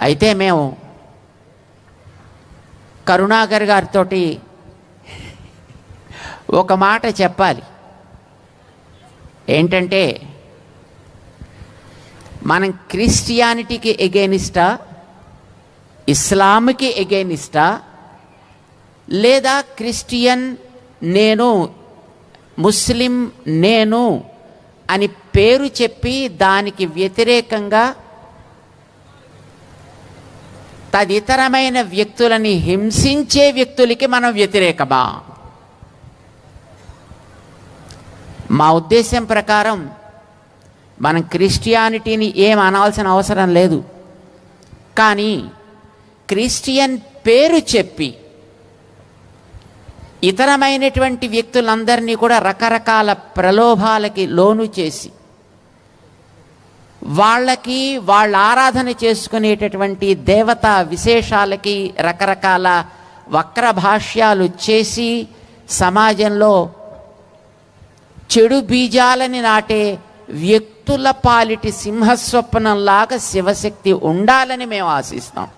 అయితే మేము కరుణాకర్ గారితో ఒక మాట చెప్పాలి. ఏంటంటే మనం క్రిస్టియానిటీకి ఎగేనిస్టా ఇస్లాంకి ఎగేనిస్టా లేదా క్రిస్టియన్ నేను ముస్లిం నేను అని పేరు చెప్పి దానికి వ్యతిరేకంగా తదితరమైన వ్యక్తులని హింసించే వ్యక్తులకి మనం వ్యతిరేకమా మా ఉద్దేశం ప్రకారం మనం క్రిస్టియానిటీని ఏం అనాల్సిన అవసరం లేదు. కానీ క్రిస్టియన్ పేరు చెప్పి ఇతరమైనటువంటి వ్యక్తులందరినీ కూడా రకరకాల ప్రలోభాలకి లోను చేసి వాళ్ళకి వాళ్ళ ఆరాధన చేసుకునేటటువంటి దేవతా విశేషాలకి రకరకాల వక్ర భాష్యాలు చేసి సమాజంలో చెడు బీజాలని నాటే వ్యక్తుల పాలిటి సింహస్వప్నంలాగా శివశక్తి ఉండాలని మేము ఆశిస్తాం.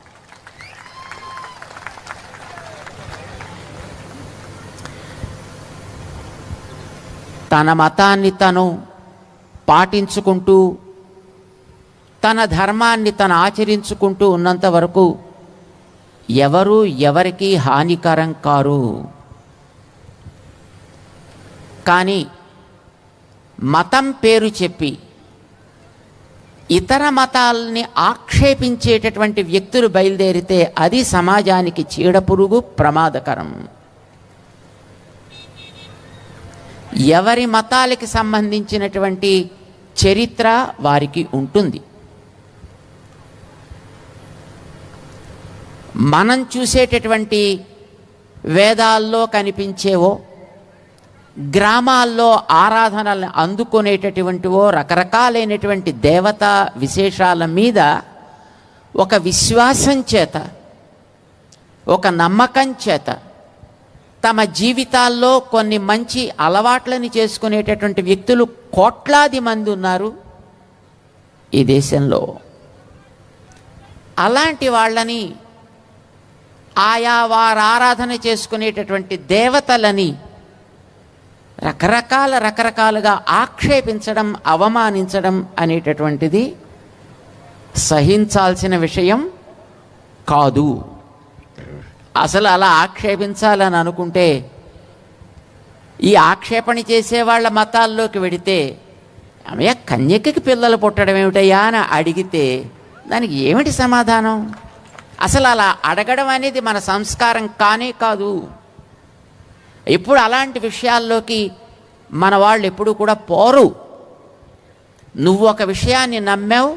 తన మతాన్ని తను పాటించుకుంటూ తన ధర్మాన్ని తను ఆచరించుకుంటూ ఉన్నంత వరకు ఎవరు ఎవరికి హానికరం కారు. కానీ మతం పేరు చెప్పి ఇతర మతాలని ఆక్షేపించేటటువంటి వ్యక్తులు బయలుదేరితే అది సమాజానికి చీడపురుగు ప్రమాదకరం. ఎవరి మతాలకి సంబంధించినటువంటి చరిత్ర వారికి ఉంటుంది. మనం చూసేటటువంటి వేదాల్లో కనిపించేవో గ్రామాల్లో ఆరాధనల్ని అందుకునేటటువంటివో రకరకాలైనటువంటి దేవతా విశేషాల మీద ఒక విశ్వాసం చేత ఒక నమ్మకం చేత తమ జీవితాల్లో కొన్ని మంచి అలవాట్లని చేసుకునేటటువంటి వ్యక్తులు కోట్లాది మంది ఉన్నారు ఈ దేశంలో. అలాంటి వాళ్ళని ఆయా వారు ఆరాధన చేసుకునేటటువంటి దేవతలని రకరకాల రకరకాలుగా ఆక్షేపించడం అవమానించడం అనేటటువంటిది సహించాల్సిన విషయం కాదు. అసలు అలా ఆక్షేపించాలని అనుకుంటే ఈ ఆక్షేపణ చేసే వాళ్ళ మతాల్లోకి వెడితే అమ్మయ్య కన్యకకి పిల్లలు పుట్టడం ఏమిటయ్యా అని అడిగితే దానికి ఏమిటి సమాధానం? అసలు అలా అడగడం అనేది మన సంస్కారం కానే కాదు. ఎప్పుడు అలాంటి విషయాల్లోకి మన వాళ్ళు ఎప్పుడు కూడా పోరు. నువ్వు ఒక విషయాన్ని నమ్మావు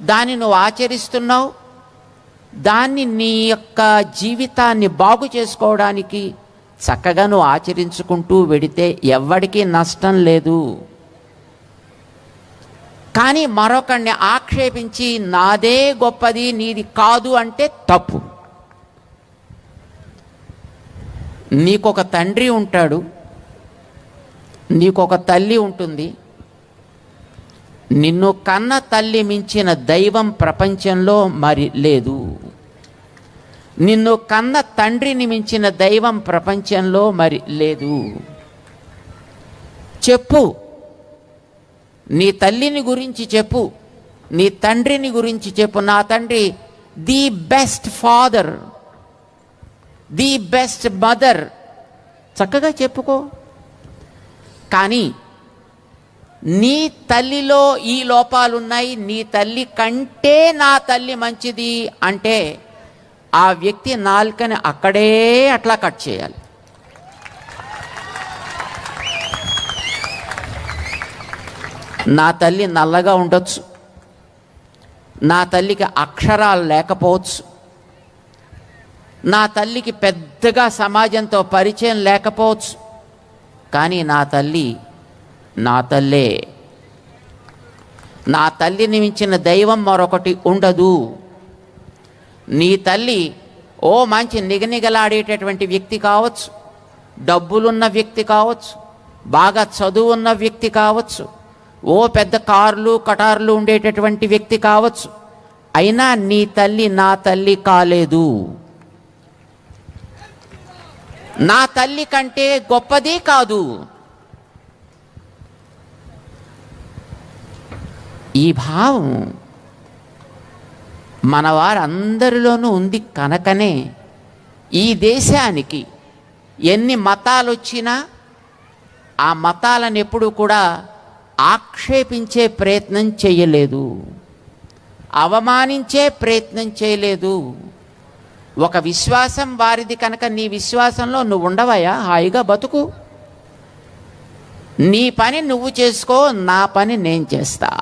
దాన్ని నువ్వు ఆచరిస్తున్నావు దాన్ని నీ యొక్క జీవితాన్ని బాగు చేసుకోవడానికి చక్కగా నువ్వు ఆచరించుకుంటూ వెడితే ఎవ్వడికీ నష్టం లేదు. కానీ మరొకడిని ఆక్షేపించి నాదే గొప్పది నీది కాదు అంటే తప్పు. నీకొక తండ్రి ఉంటాడు నీకొక తల్లి ఉంటుంది నిన్ను కన్న తల్లి మించిన దైవం ప్రపంచంలో మరి లేదు. నిన్ను కన్న తండ్రిని మించిన దైవం ప్రపంచంలో మరి లేదు. చెప్పు. నీ తల్లిని గురించి చెప్పు నీ తండ్రిని గురించి చెప్పు. నా తండ్రి the best father the best mother. చక్కగా చెప్పుకో. కానీ నీ తల్లిలో ఈ లోపాలున్నాయి నీ తల్లి కంటే నా తల్లి మంచిది అంటే ఆ వ్యక్తి నాలుకని అక్కడే అట్లా కట్ చేయాలి. నా తల్లి నల్లగా ఉండొచ్చు. నా తల్లికి అక్షరాలు లేకపోవచ్చు. నా తల్లికి పెద్దగా సమాజంతో పరిచయం లేకపోవచ్చు. కానీ నా తల్లి నా తల్లే. నా తల్లిని మించిన దైవం మరొకటి ఉండదు. నీ తల్లి ఓ మంచి నిగనిగలాడేటటువంటి వ్యక్తి కావచ్చు. డబ్బులున్న వ్యక్తి కావచ్చు. బాగా చదువు ఉన్న వ్యక్తి కావచ్చు. ఓ పెద్ద కార్లు కటార్లు ఉండేటటువంటి వ్యక్తి కావచ్చు. అయినా నీ తల్లి నా తల్లి కాలేదు. నా తల్లి కంటే గొప్పది కాదు. ఈ భావం మన వారందరిలోనూ ఉంది కనుకనే. ఈ దేశానికి ఎన్ని మతాలు వచ్చినా ఆ మతాలను ఎప్పుడు కూడా ఆక్షేపించే ప్రయత్నం చేయలేదు. అవమానించే ప్రయత్నం చేయలేదు. ఒక విశ్వాసం వారిది కనుక నీ విశ్వాసంలో నువ్వు ఉండవయా? హాయిగా బతుకు. నీ పని నువ్వు చేసుకో నా పని నేను చేస్తా.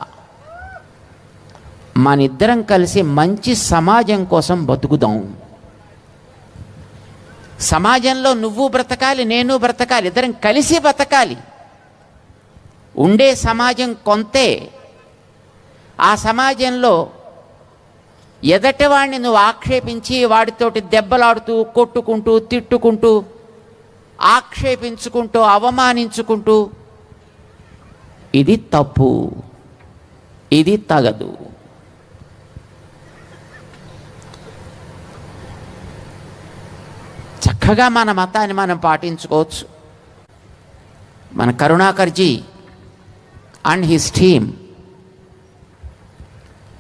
మనిద్దరం కలిసి మంచి సమాజం కోసం బతుకుదాం. సమాజంలో నువ్వు బ్రతకాలి నేను బ్రతకాలి ఇద్దరం కలిసి బ్రతకాలి ఉండే సమాజం కొంతే ఆ సమాజంలో ఎదటివాడిని నువ్వు ఆక్షేపించి వాడితోటి దెబ్బలాడుతూ కొట్టుకుంటూ తిట్టుకుంటూ ఆక్షేపించుకుంటూ అవమానించుకుంటూ ఇది తప్పు ఇది తగదు. చక్కగా మన మతాన్ని మనం పాటించుకోవచ్చు. మన కరుణాకర్జీ అండ్ హిస్ టీమ్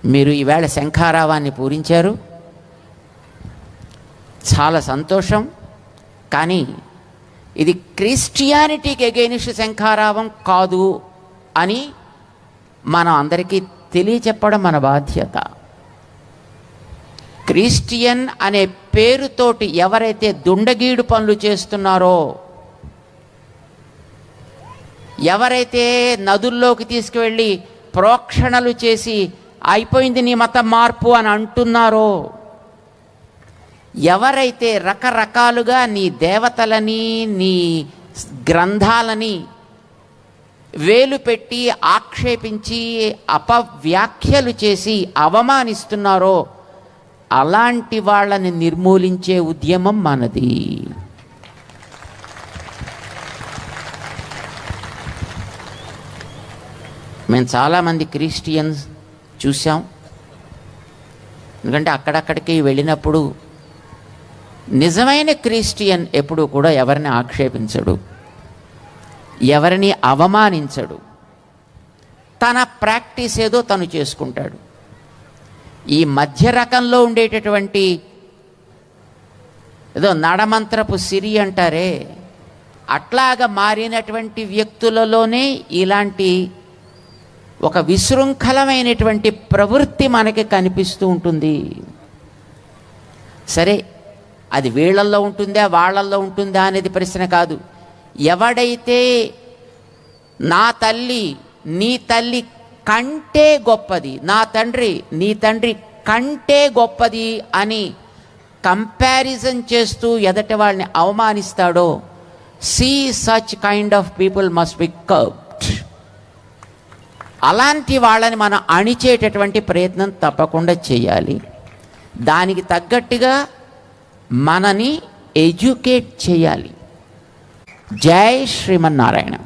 మీరు ఈవేళ శంఖారావాన్ని పూరించారు. చాలా సంతోషం. కానీ ఇది క్రిస్టియానిటీకి ఎగెనిస్ట్ శంఖారావం కాదు అని మనం అందరికీ తెలియచెప్పడం మన బాధ్యత. క్రిస్టియన్ అనే పేరుతోటి ఎవరైతే దుండగీడు పనులు చేస్తున్నారో ఎవరైతే నదుల్లోకి తీసుకువెళ్ళి ప్రోక్షణలు చేసి అయిపోయింది నీ మత మార్పు అని అంటున్నారో ఎవరైతే రకరకాలుగా నీ దేవతలని నీ గ్రంథాలని వేలు పెట్టి ఆక్షేపించి అపవ్యాఖ్యలు చేసి అవమానిస్తున్నారో అలాంటి వాళ్ళని నిర్మూలించే ఉద్యమం మనది. మేము చాలామంది క్రిస్టియన్స్ చూసాం ఎందుకంటే అక్కడక్కడికి వెళ్ళినప్పుడు నిజమైన క్రిస్టియన్ ఎప్పుడు కూడా ఎవరిని ఆక్షేపించడు. ఎవరిని అవమానించడు. తన ప్రాక్టీస్ ఏదో తను చేసుకుంటాడు. ఈ మధ్య రకంలో ఉండేటటువంటి ఏదో నడమంత్రపు సిరి అంటారే అట్లాగా మారినటువంటి వ్యక్తులలోనే ఇలాంటి ఒక విశృంఖలమైనటువంటి ప్రవృత్తి మనకి కనిపిస్తూ ఉంటుంది. సరే అది వీళ్ళల్లో ఉంటుందా వాళ్ళల్లో ఉంటుందా అనేది ప్రశ్న కాదు. ఎవడైతే నా తల్లి నీ తల్లి కంటే గొప్పది నా తండ్రి నీ తండ్రి కంటే గొప్పది అని కంపారిజన్ చేస్తూ ఎదటి వాళ్ళని అవమానిస్తాడో see such kind of people must be curve అలాంటి వాళ్ళని మనం అణిచేటటువంటి ప్రయత్నం తప్పకుండా చేయాలి. దానికి తగ్గట్టుగా మనని ఎడ్యుకేట్ చేయాలి. జై శ్రీమన్నారాయణ.